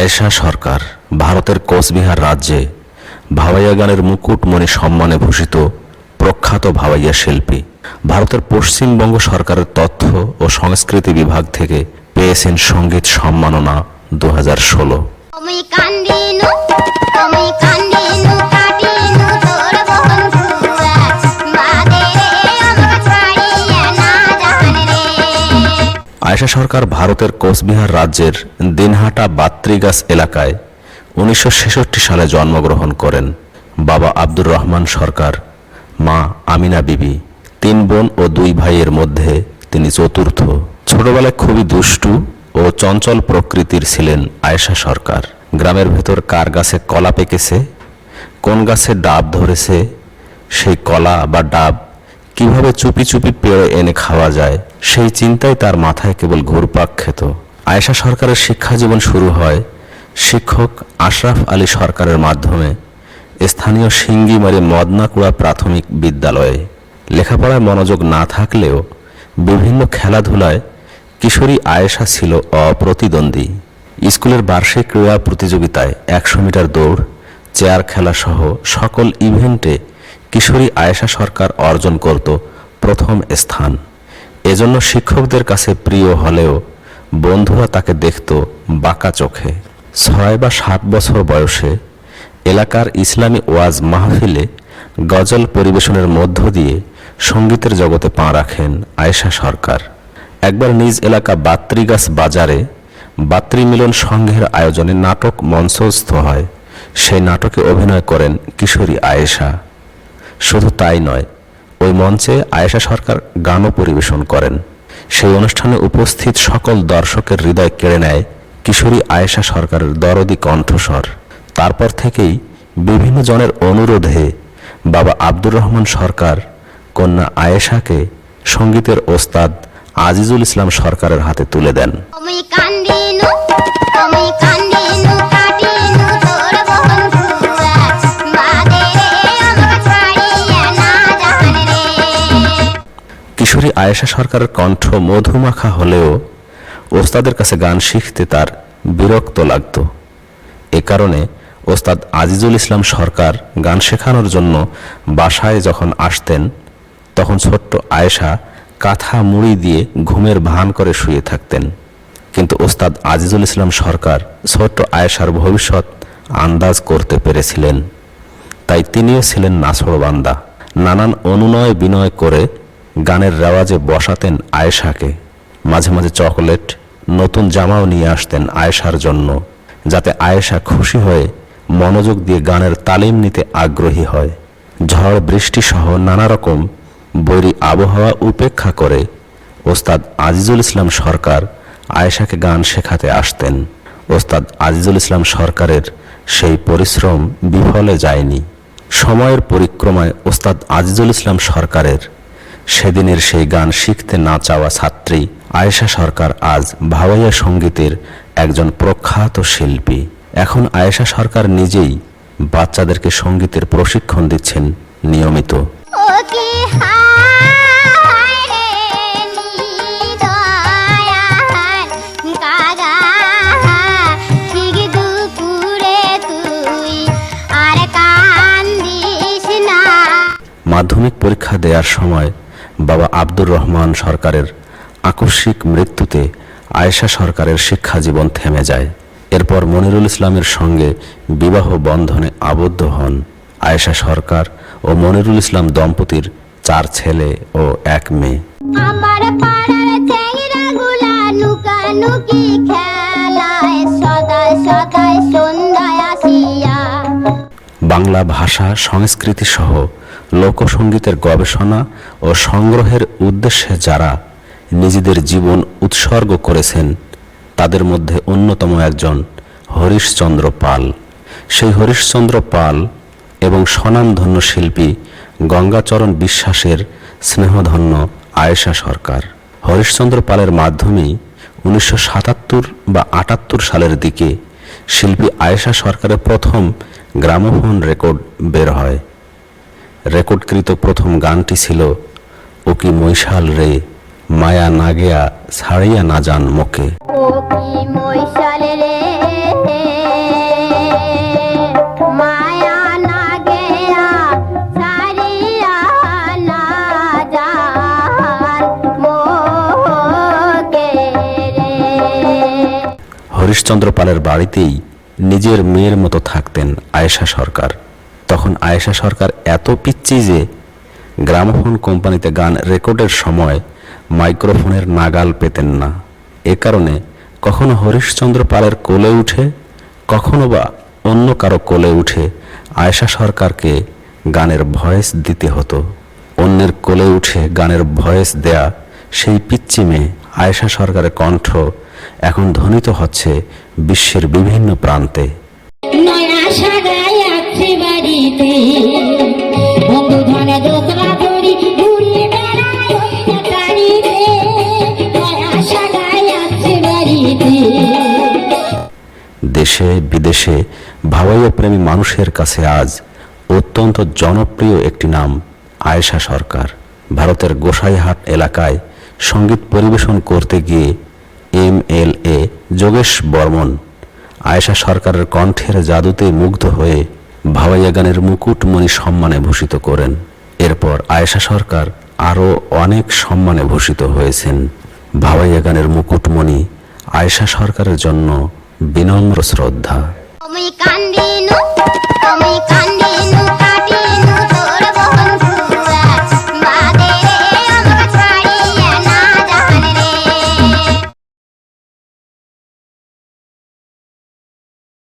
আয়েশা সরকার ভারতের কোচবিহার রাজ্যে ভাওয়াইয়া গানের মুকুটমণি সম্মানে ভূষিত প্রখ্যাত ভাওয়াইয়া শিল্পী। ভারতের পশ্চিমবঙ্গ সরকারের তথ্য ও সংস্কৃতি বিভাগ থেকে পেয়েছেন সংগীত সম্মাননা দু হাজার ষোলো। আয়েশা সরকার ভারতের কোচবিহার রাজ্যের দিনহাটা বাত্রিগাছ এলাকায় উনিশশো ছেষট্টি সালে জন্মগ্রহণ করেন বাবা আব্দুর রহমান সরকার, মা আমিনা বিবি। তিন বোন ও দুই ভাইয়ের মধ্যে তিনি চতুর্থ। ছোটবেলায় খুবই দুষ্টু ও চঞ্চল প্রকৃতির ছিলেন আয়েশা সরকার। গ্রামের ভেতর কার গাছে কলা পেকেছে, কোন গাছে ডাব ধরেছে, সেই কলা বা ডাব কীভাবে চুপি চুপি পেড়ে এনে খাওয়া যায়, সেই চিন্তাই তার মাথায় কেবল ঘুরপাক খেত। আয়েশা সরকারের শিক্ষা জীবন শুরু হয় শিক্ষক আশরাফ আলী সরকারের মাধ্যমে, স্থানীয় সিঙ্গিমারি মদনাকুড়া প্রাথমিক বিদ্যালয়ে। লেখাপড়ায় মনোযোগ না থাকলেও বিভিন্ন খেলাধুলায় কিশোরী আয়েশা ছিল অপ্রতিদ্বন্দ্বী। স্কুলের বার্ষিক ক্রীড়া প্রতিযোগিতায় একশো মিটার দৌড়, চেয়ার খেলা সহ সকল ইভেন্টে কিশোরী আয়েশা সরকার অর্জন করত প্রথম স্থান। এজন্য শিক্ষকদের কাছে প্রিয় হলেও বন্ধুরা তাকে দেখত বাঁকা চোখে। ছয় বা সাত বছর বয়সে এলাকার ইসলামী ওয়াজ মাহফিলে গজল পরিবেশনের মধ্য দিয়ে সঙ্গীতের জগতে পা রাখেন আয়েশা সরকার। একবার নিজ এলাকা বাত্রিগাছ বাজারে বাত্রি মিলন সংঘের আয়োজনে নাটক মঞ্চস্থ হয়। সেই নাটকে অভিনয় করেন কিশোরী আয়েশা। শুধু তাই নয়, ওই মঞ্চে আয়েশা সরকার গানও পরিবেশন করেন। সেই অনুষ্ঠানে উপস্থিত সকল দর্শকের হৃদয় কেড়ে নেয় কিশোরী আয়েশা সরকারের দরদি কণ্ঠস্বর। তারপর থেকেই বিভিন্ন জনের অনুরোধে বাবা আব্দুর রহমান সরকার, কন্যা আয়েশাকে সঙ্গীতের ওস্তাদ আজিজুল ইসলাম সরকারের হাতে তুলে দেন। আয়েশা সরকারের কণ্ঠ মধুমাখা হলেও ওস্তাদের কাছে গান শিখতে তার বিরক্ত লাগত। এ কারণে ওস্তাদ আজিজুল ইসলাম সরকার গান শেখানোর জন্য বাসায় যখন আসতেন, তখন ছোট্ট আয়েশা কাঁথা মুড়ি দিয়ে ঘুমের ভান করে শুয়ে থাকতেন। কিন্তু ওস্তাদ আজিজুল ইসলাম সরকার ছোট্ট আয়েশার ভবিষ্যৎ আন্দাজ করতে পেরেছিলেন। তাই তিনিও ছিলেন নাছড়বান্দা। নানান অনুনয় বিনয় করে গানের রেওয়াজে বসাতেন আয়েশাকে। মাঝে মাঝে চকোলেট, নতুন জামাও নিয়ে আসতেন আয়েশার জন্য, যাতে আয়েশা খুশি হয়ে মনোযোগ দিয়ে গানের তালিম নিতে আগ্রহী হয়। ঝড়, বৃষ্টি সহ নানা রকম বৈরী আবহাওয়া উপেক্ষা করে ওস্তাদ আজিজুল ইসলাম সরকার আয়েশাকে গান শেখাতে আসতেন। ওস্তাদ আজিজুল ইসলাম সরকারের সেই পরিশ্রম বিফলে যায়নি। সময়ের পরিক্রমায় ওস্তাদ আজিজুল ইসলাম সরকারের সেদিনের সেই গান শিখতে না চাওয়া ছাত্রী আয়েশা সরকার আজ ভাওয়াইয়া সঙ্গীতের একজন প্রখ্যাত শিল্পী। এখন আয়েশা সরকার নিজেই বাচ্চাদেরকে সঙ্গীতের প্রশিক্ষণ দিচ্ছেন নিয়মিত। মাধ্যমিক পরীক্ষা দেওয়ার সময় বাবা আব্দুর রহমান সরকারের আকস্মিক মৃত্যুতে আয়েশা সরকারের শিক্ষা জীবন থেমে যায়। এরপর মনিরুল ইসলামের সঙ্গে বিবাহ বন্ধনে আবদ্ধ হন আয়েশা সরকার ও মনিরুল ইসলাম দম্পতির চার ছেলে ও এক মেয়ে। আমার পাড়ার চ্যাংরা গুলা খেলায় সদায় সদায় সন্ধ্যায় আসিয়া। বাংলা ভাষা সংস্কৃতি সহ লোকসঙ্গীতের গবেষণা ও সংগ্রহের উদ্দেশ্যে যারা নিজেদের জীবন উৎসর্গ করেছেন, তাদের মধ্যে অন্যতম একজন হরিশচন্দ্র পাল। সেই হরিশচন্দ্র পাল এবং স্বনামধন্য শিল্পী গঙ্গাচরণ বিশ্বাসের স্নেহধন্য আয়েশা সরকার। হরিশচন্দ্র পালের মাধ্যমেই উনিশশো সাতাত্তর বা আটাত্তর সালের দিকে শিল্পী আয়েশা সরকারের প্রথম গ্রামোফোন রেকর্ড বের হয়। রেকর্ডকৃত প্রথম গানটি ছিল ও কি মৈশাল রে মায়া না গেয়া ছাড়িয়া না যান মোকে। হরিশ্চন্দ্র পালের বাড়িতেই নিজের মেয়ের মতো থাকতেন আয়েশা সরকার। তখন আয়েশা সরকার এত পিচ্ছি যে গ্রামোফোন কোম্পানিতে গান রেকর্ডের সময় মাইক্রোফোনের নাগাল পেতেন না। এ কারণে কখনো হরিশ্চন্দ্র পালের কোলে উঠে, কখনো বা অন্য কারও কোলে উঠে আয়েশা সরকারকে গানের ভয়েস দিতে হতো। অন্যের কোলে উঠে গানের ভয়েস দেয়া সেই পিচ্চি মেয়ে আয়েশা সরকারের কণ্ঠ এখন ধ্বনিত হচ্ছে বিশ্বের বিভিন্ন প্রান্তে। বাড়িতে বন্ধু ধনে দড়ি ঘুরিয়ে দেশে, বিদেশে ভাওয়াইয়া প্রেমী মানুষের কাছে আজ অত্যন্ত জনপ্রিয় একটি নাম, আয়েশা সরকার। ভারতের গোসাইহাট এলাকায় সংগীত পরিবেশন করতে গিয়ে M L A Jogesh Barman Ayesha সরকারের কণ্ঠের জাদুতে মুগ্ধ হয়ে ভাওয়াইয়া গানের মুকুটমণি সম্মানে ভূষিত করেন। এরপর আয়েশা সরকার আরও অনেক সম্মানে ভূষিত হয়েছেন। ভাওয়াইয়া গানের মুকুটমণি আয়েশা সরকারের জন্য বিনম্র শ্রদ্ধা।